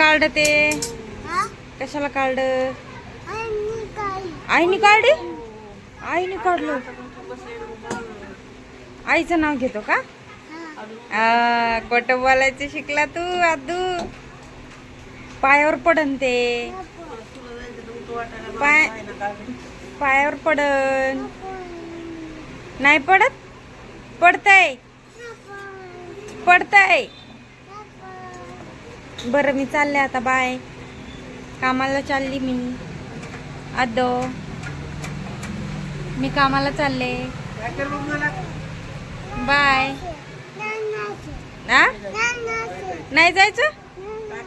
काढ ते? कशाला काय? आईने काढे आईने काढलं. आईचं नाव घेतो का? खोटं बोलायचं शिकला तू आदू. पायावर पडन ते. पाय पायावर पडन. नाही पडत? पडतय. पडतय. बरं मी चालले आता बाय कामाला चालली मी. आदो. मी कामाला चालले. बाय आ? नाही जायचं?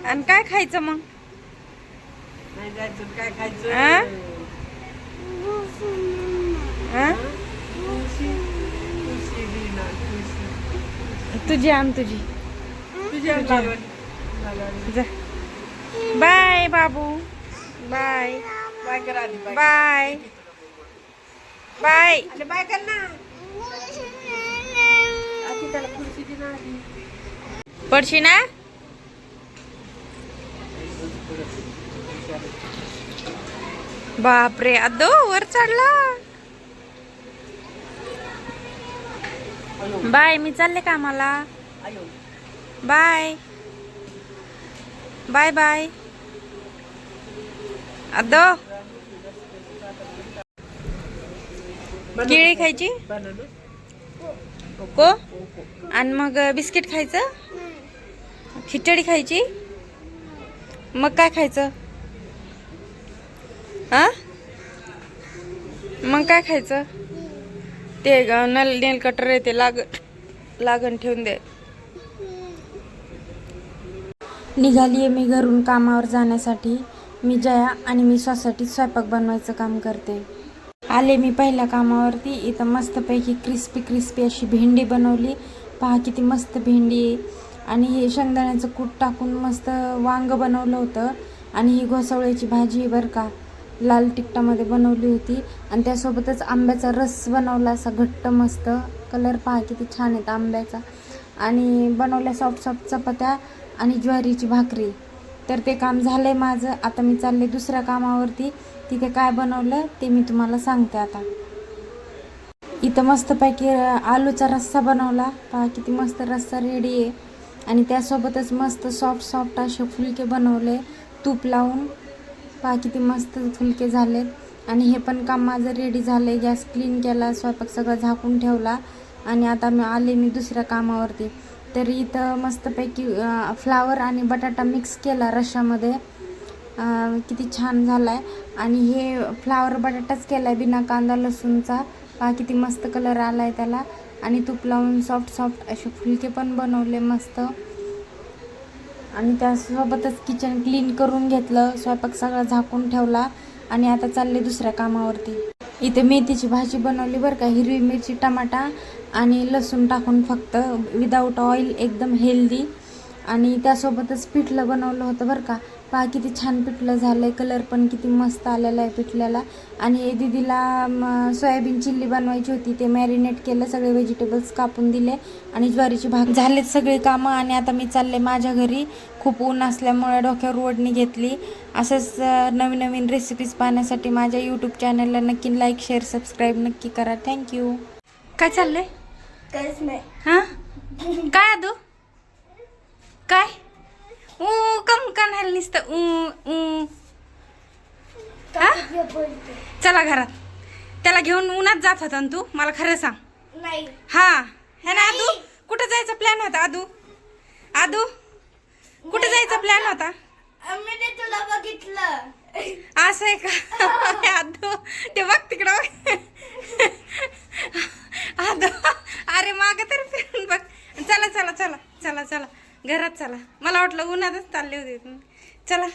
आणि काय खायचं मग? आ? आ? तुझी आण तुझी. बाय बाबू. बाय. बाय. बाय. पडशी ना? बापरे अदो वर चढला बाय मी चालले कामाला. बाय. Bye bye. अदो. केळी खायची? को आणि मग बिस्किट खायचं? खिचडी खायची? मग काय खायचं? हा? मग काय खायचं? ते ग- नल नेल कटर आहे ते लाग लागण ठेवून दे. निघाली आहे मी घरून कामावर जाण्यासाठी. मी जया आणि मी स्वतःसाठी स्वयंपाक बनवायचं काम करते. आले मी पहिल्या कामावरती. इथं मस्तपैकी क्रिस्पी क्रिस्पी अशी भेंडी बनवली. पहा किती मस्त भेंडी आहे. आणि हे शेंगदाण्याचं कूट टाकून मस्त वांग बनवलं होतं. आणि ही घोसावळ्याची भाजी बरं का. लाल तिखटामध्ये बनवली होती. आणि त्यासोबतच आंब्याचा रस बनवला असा घट्ट मस्त. कलर पहा किती छान आहेत आंब्याचा. आणि बनवल्या सॉफ्ट सॉफ्ट चपात्या. आणि ज्वारीची भाकरी. तर ते काम झालं आहे माझं. आता मी चालले दुसऱ्या कामावरती. तिथे काय बनवलं ते मी तुम्हाला सांगते आता. इथं मस्तपैकी आलूचा रस्सा बनवला. पहा किती मस्त रस्सा रेडी आहे. आणि त्यासोबतच मस्त सॉफ्ट सॉफ्ट असे फुलके बनवले. तूप लावून. पहा किती मस्त फुलके झालेत आणि हे पण काम माझं रेडी झालं आहे गॅस क्लीन केला स्वयंपाक सगळं झाकून ठेवला. आणि आता मी आले मी दुसऱ्या कामावरती. तर इथं मस्तपैकी फ्लावर आणि बटाटा मिक्स केला रश्यामध्ये. किती छान झाला आहे आणि हे फ्लावर बटाटाच केला आहे बिना कांदा लसूणचा. पहा किती मस्त कलर आला आहे त्याला. आणि तूप लावून सॉफ्ट सॉफ्ट असे फुलके पण बनवले मस्त. आणि त्यासोबतच किचन क्लीन करून घेतलं. स्वयंपाक सगळा झाकून ठेवला. आणि आता चालले दुसऱ्या कामावरती. इथे मेथीची भाजी बनवली बरं का. हिरवी मिरची टमाटा. आणि लसूण टाकून फक्त विदाऊट ऑइल एकदम हेल्दी आणि त्यासोबतच पिठलं बनवलं होतं बरं का. पहा किती छान पिठलं झालं आहे कलर पण किती मस्त आलेला आहे पिठल्याला. आणि दीदीला म, सोयाबीन चिल्ली बनवायची होती ते मॅरिनेट केलं सगळे व्हेजिटेबल्स कापून दिले. आणि ज्वारीची भाग झालेत सगळे कामं. आणि आता मी चालले माझ्या घरी. खूप ऊन असल्यामुळे डोक्यावर ओढणी घेतली. असंच नवीन नवीन रेसिपीज पाहण्यासाठी माझ्या यूट्यूब चॅनलला नक्की लाईक शेअर सबस्क्राईब नक्की करा. थँक्यू काय चाललं आहे काहीच नाही. हा? काय आदू? काय? ऊ कम का नाही नुसतं. ऊ ऊ. हा. चला घरात. त्याला घेऊन उन्हात जात होता ना तू? मला खरं सांग. नाही. हा. है ना आदू? कुठं जायचा प्लॅन होता आदू? आदू? कुठं जायचा प्लॅन होता? मी तुला बघितलं. असं आहे का? आदू ते बघ तिकडं बघ. अरे माग तर फिरून बघ. चला चला चला चला चला. घरात चला. मला वाटलं उन्हातच चालले होते चला.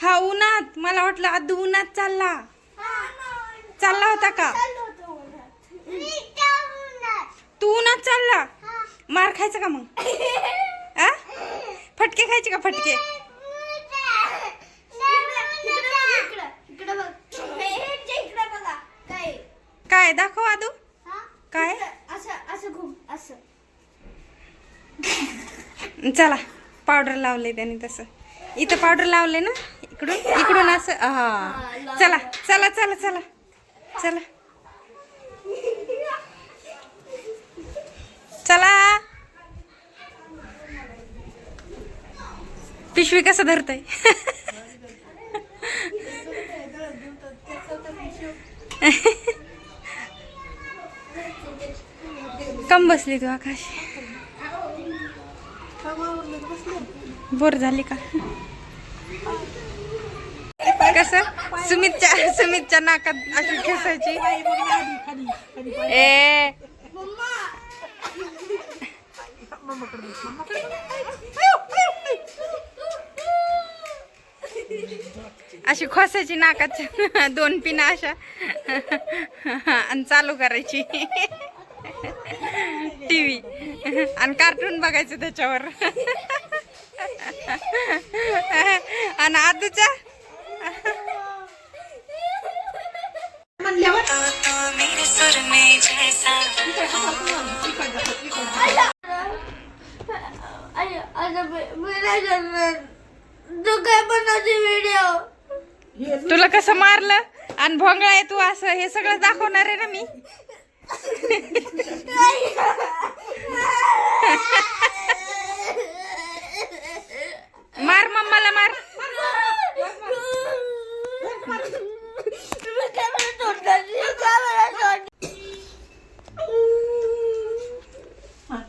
हा उन्हात. मला वाटलं आदू उन्हात चालला. चालला होता का? तू उन्हात चालला? मार खायचा का मग? आ? फटके खायचे का फटके इकडे बघ हे इकडे बघा काय? दाखव आदू. हा? काय? असं असं घुम असं. चला पावडर लावले त्याने तसं. इथं पावडर लावले ना इकडून इकडून असं हा. चला चला चला चला चला. चला. पिशवी कसं धरतय? कम बसली तू आकाश बोर झाली का? कस? सुमितच्या सुमितच्या नाकात अशी खेसायची. ए. अशी खोसायची नाकात. दोन पिना अशा. आणि चालू करायची. टीव्ही. आणि कार्टून बघायचं त्याच्यावर. आणि व्हिडिओ तुला कसं मारलं? आणि भोंगळा आहे तू असं हे सगळं दाखवणार आहे ना मी? मार मम्माला मार तुम्ही कॅमेरा तोडणार कॅमेरा तोड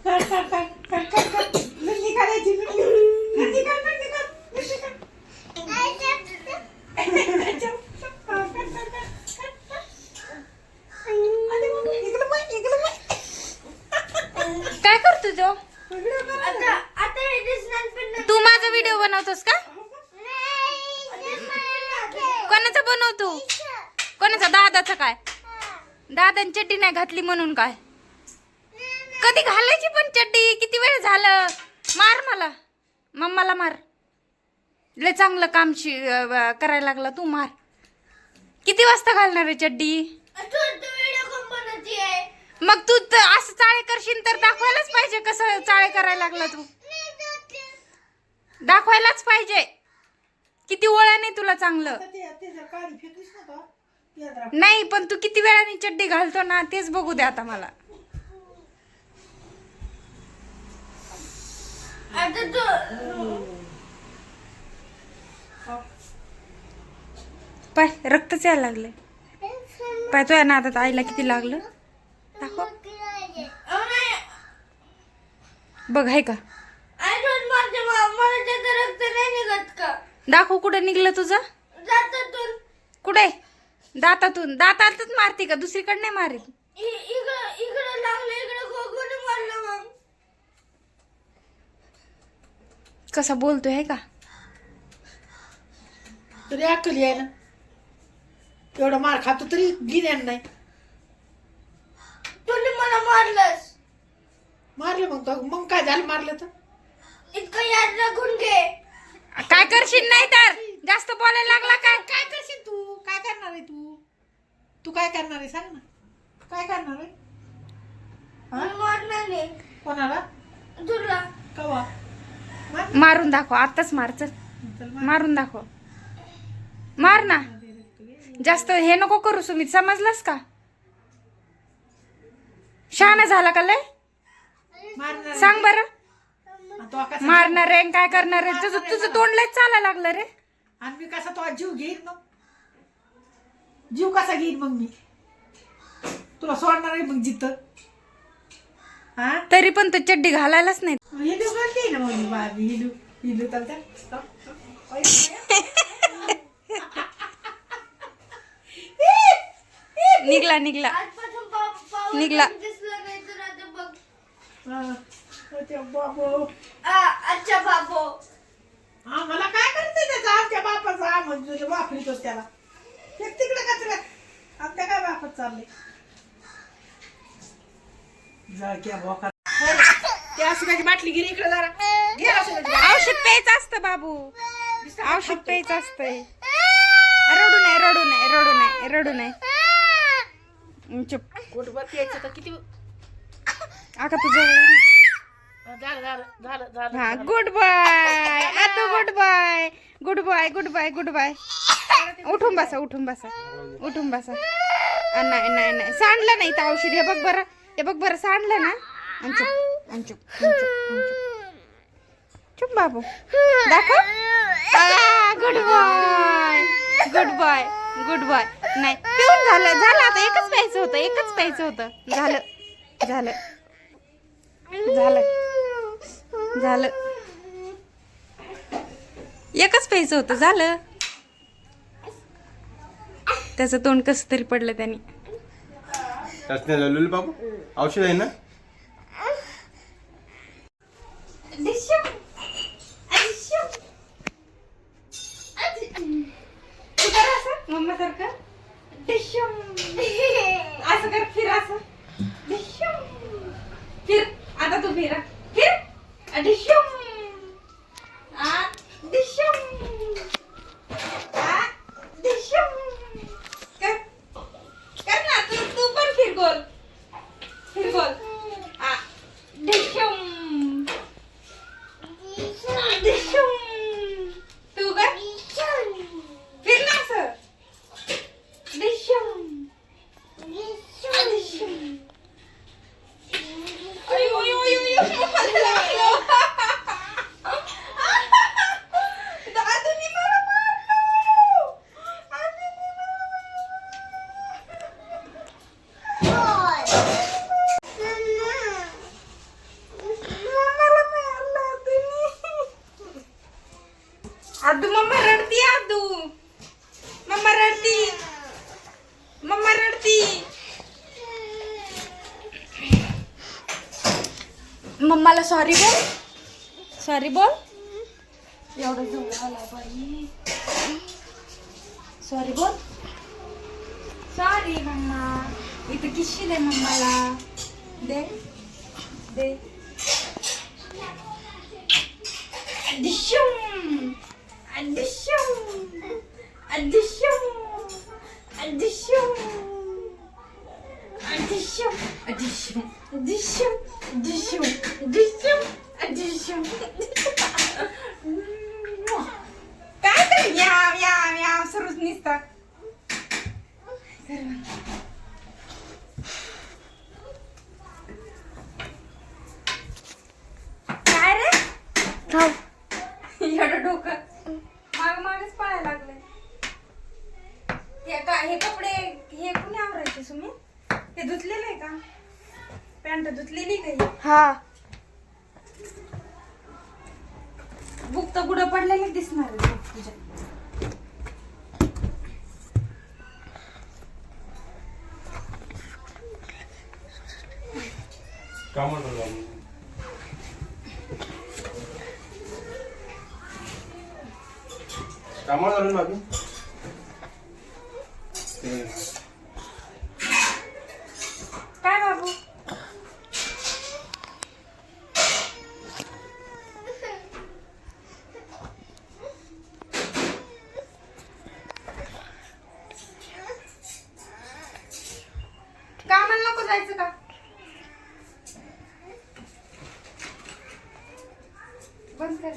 कर कर कर कर कर कर लुंगी काढायची लुंगी लुंगी काढ लुंगी काढ लुंगी काढ अरे मग इकडं बघ, इकडं बघ. करतो तो माझा व्हिडिओ बनवतोस का? कोणाचा बनवतो कोणाचा? दादाचा काय? दादाने चड्डी नाही घातली म्हणून काय? कधी घालायची पण चड्डी? किती वेळ झालं? मार मला. मम्माला मार. लय चांगलं काम शि- करायला लागला. तू मार. किती वाजता घालणार आहे चड्डी? मग तू असं चाळे करशील तर दाखवायलाच पाहिजे कसं चाळे करायला लागला तू. दाखवायलाच पाहिजे. किती नाही तुला चांगलं. नाही पण तू किती वेळाने चड्डी घालतो ना तेच बघू दे आता मला. आता तू पाय रक्तच यायला लागले पाय तो ना आता आईला किती लागलं दाखव अहो, नाही. बघ आहे का? दाखव कुठे निघलं तुझं. कुठे? दातातून. दातातच मारते का? दुसरीकडे नाही मारीत. इ- इकडं इकडं लागलं इकडं कोणी मारलं मग. कसा बोलतोय आहे का? तरी अक्कल यायला. एवढा मार खातो तरी गिन्यान नाही तुम्ही मला मारलंस मारलं मग तो मग काय झालं मारलं तर? इतकं याद राखून घे. काय करशील नाही तर? जास्त बोलायला लागला काय? काय करशील तू? काय करणार आहे तू? तू काय करणार आहे? सांग ना. काय करणार आहे? मारणार नाही. कोणाला? तुला. कवा? मार मारून दाखव आताच मार चल. चल मार. मारून दाखव. मार ना. जास्त हे नको करू सुमित. समजलास का? शहाणा झाला का लय. सांग बरं. मारणार आहे काय करणार आहे? तुझं तुझं तोंड लय चालायला लागलं रे. आणि मी कसा तो जीव घेईन मग? जीव कसा घेईन मग मी? तुला सोडणार आहे मग जिथं. हा तरी पण तो चड्डी घालायलाच नाही. ना मग बाबी चालत्या निघला निघला. निघला. दिसलं नाही तर आता हा, ते बाबो. आ, अच्छा बाबो. हा मला काय करते त्याचा? आमच्या बापाचा हा म्हणजे तुझ्या वापरीतोस त्याला. एक तिकडे कचऱ्यात आमच्या काय बापात चालले जा क्या भोका ते औषधाची बाटली गिरी इकडे जरा. घे. औषध प्यायचं असतं बाबू. औषध प्यायचं असतंय. रडू नाही रडू नाही रडू नाही रडू नाही चुप. पोटभर प्यायचं तर किती आका तुझं झालं झालं झालं झालं. हा गुड बाय आता good bye good bye good bye good bye उठून बसा उठून बसा. उठून बसा. अ, नाही नाही नाही. सांडलं नाही तर औषध. हे बघ बरं. हे बघ बरं सांडलं ना? अंचुक अंचुक चुप बाबू. दाखव. Good boy good boy good boy नाही पिऊन झालं. झालं आता. एकच प्यायचं होतं एकच प्यायचं होतं. झालं झालं. झालं. झालं. एकच प्यायचं होतं झालं. त्याचं तोंड कसं तरी पडलं त्याने. त्याच नाही बाबू औषध आहे ना? Mamala, sorry, Bol. Sorry, Bol. Ya udah Sorry, Bol. Sorry, Mama. Itu kisi deh, Mamala. De. De. Adishum. Adishum. Adishum. Adishum. Adishum. Adishum. Adishum. Adishum. Ver bana. कामाला झालं ना बाबी ते काय बाबू कामाला नको जायचं का बंद कर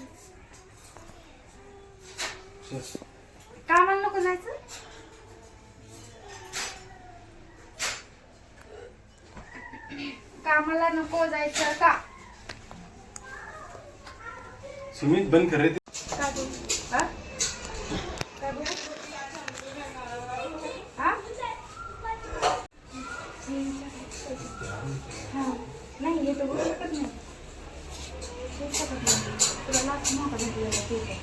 कामाला नको जायचं कामाला नको जायचं का सुमित बंद कर रे ते. काय बोल हा? काय बोल हा? हा. नाही हे तर बोलू शकत नाही बोलू शकत नाही. तुला लाच नका भेटलेला ठीक आहे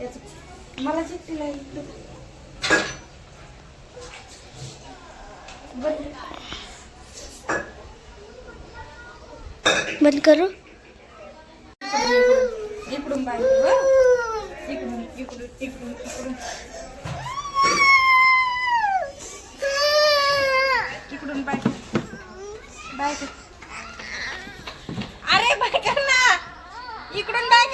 याचं- मला चिठ्ठीला इकडं. बंद. बंद करू इकडून बाहेर बरं? इकडून इकडून इकडून इकडून इकडून बाय बाय कर. अरे बाय कर ना इकडून बाय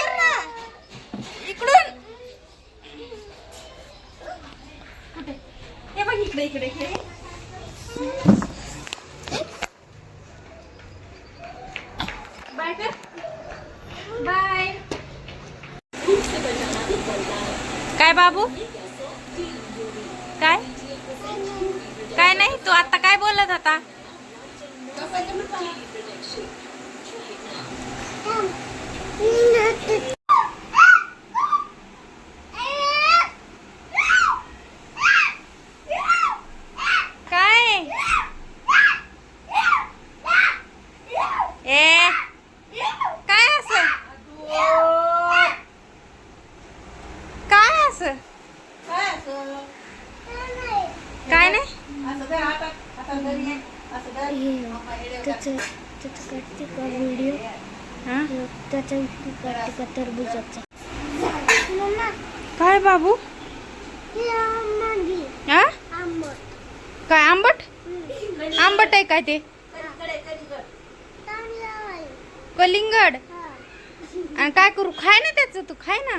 काय बाबू काय काय नाही तू आता काय बोलत होता काय ए काय असं काय असं काय असं काय नाही असं काय आता आता घरी ये. असं कर. मम्मा येडे त्याचं त्याचं काढते का व्हिडिओ हं? त्याचा व्हिडिओ काढते का टरबुजाचा काय बाबू हा काय आंबट? आंबट आहे काय ते? कलिंगड. आणि काय करू खाय ना त्याचं तू खाय ना.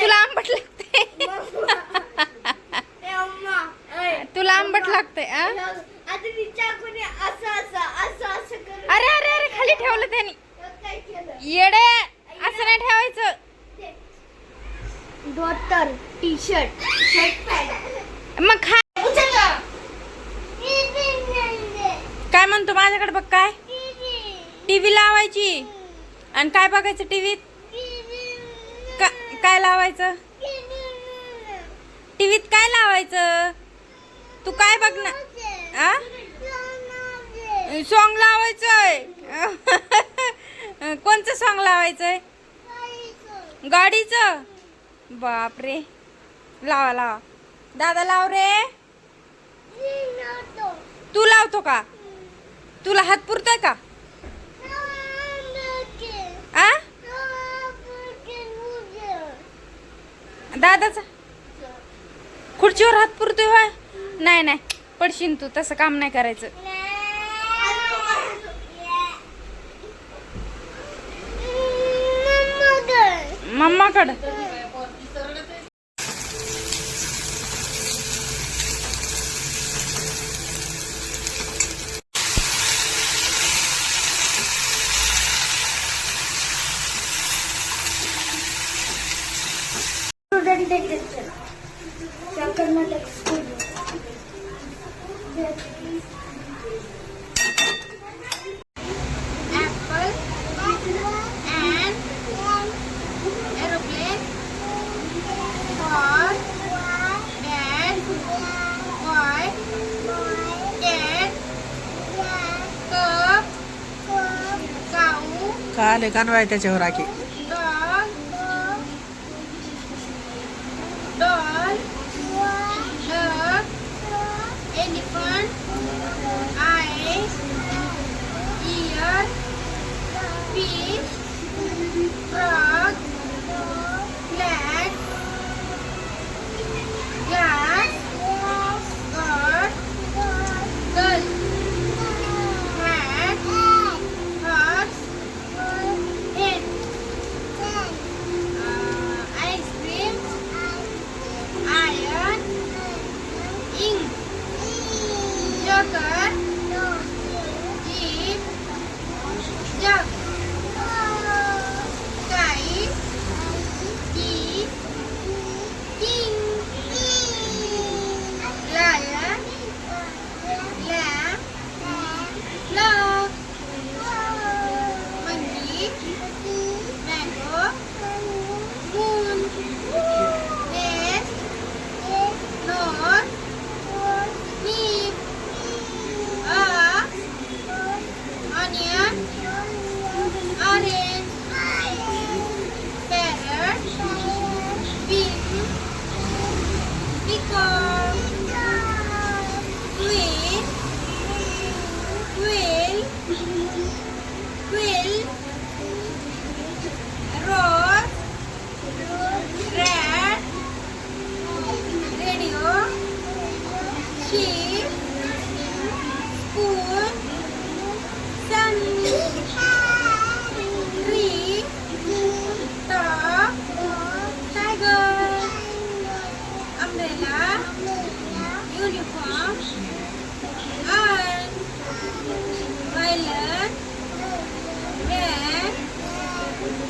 तुला आंबट लागते तुला आंबट लागते आ? आता मी चाकूने असं असं असं असं करून. अरे अरे अरे खाली ठेवलं त्यांनी. काय केलं? येडे असं नाही ठेवायचं. धोतर टी शर्ट शर्ट पॅन्ट मग खा. काय म्हणतो माझ्याकडे बघ काय? टीव्ही लावायची. आणि काय बघायचं टीव्हीत काय लावायचं? टीव्हीत काय लावायचं? तू काय बघ ना. आ? सॉंग लावायचंय. कोणचं सॉंग लावायचंय? गाडीचं? बापरे. लावा लावा. दादा लाव रे. तू लावतो का? तुला हात पुरतोय का? आ? दादाचा. खुर्चीवर हात पुरतोय होय? नाही नाही. पडशील तू. तसं काम नाही करायचं. मम्माकडं. का आले? कानवाय त्याच्यावर आखी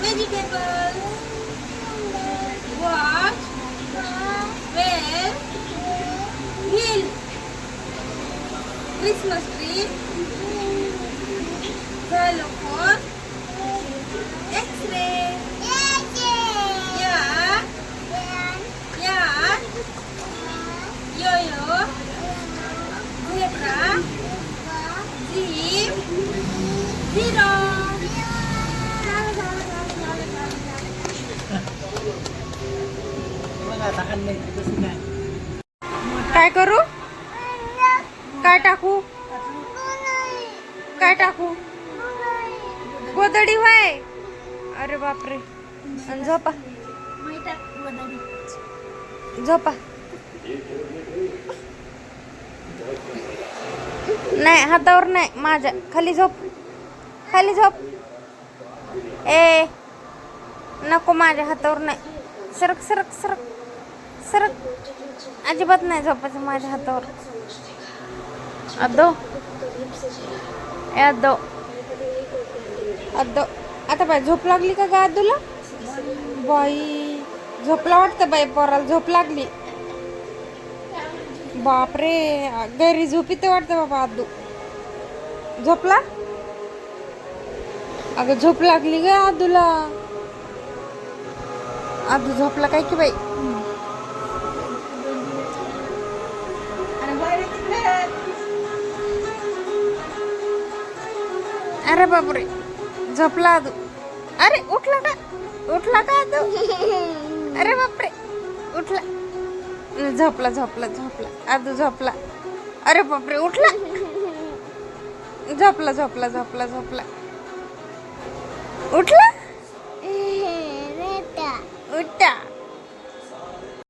vegetable? What? Where? Hill. Christmas tree. Xylophone. X-ray. Yeah. Yeah. Zero. काय? करू? काय टाकू? काय टाकू? गोदडी व्हाय? अरे बापरे. आणि झोपा. झोपा. नाही हातावर नाही माझ्या. खाली झोप. खाली झोप. ए नको माझ्या हातावर नाही. सरक सरक सरक. सरक अजिबात नाही झोपायचं माझ्या हातावर. अद्दो ए अद्दो अद्दो आता बाई झोप लागली का गा अद्दूला बाई झोपला वाटतं बाई पोराला झोप लागली. बापरे गैरी झोपी तर वाटतं बाबा अद्दू झोपला? अगं झोप लागली ग अद्दूला अद्दू झोपला काय की बाई? अरे बापरे झोपला अदू अरे उठला का? उठला का तू अरे बापरे उठला. झोपला झोपला झोपला. आदू झोपला. अरे बापरे उठला. झोपला झोपला झोपला झोपला. उठला?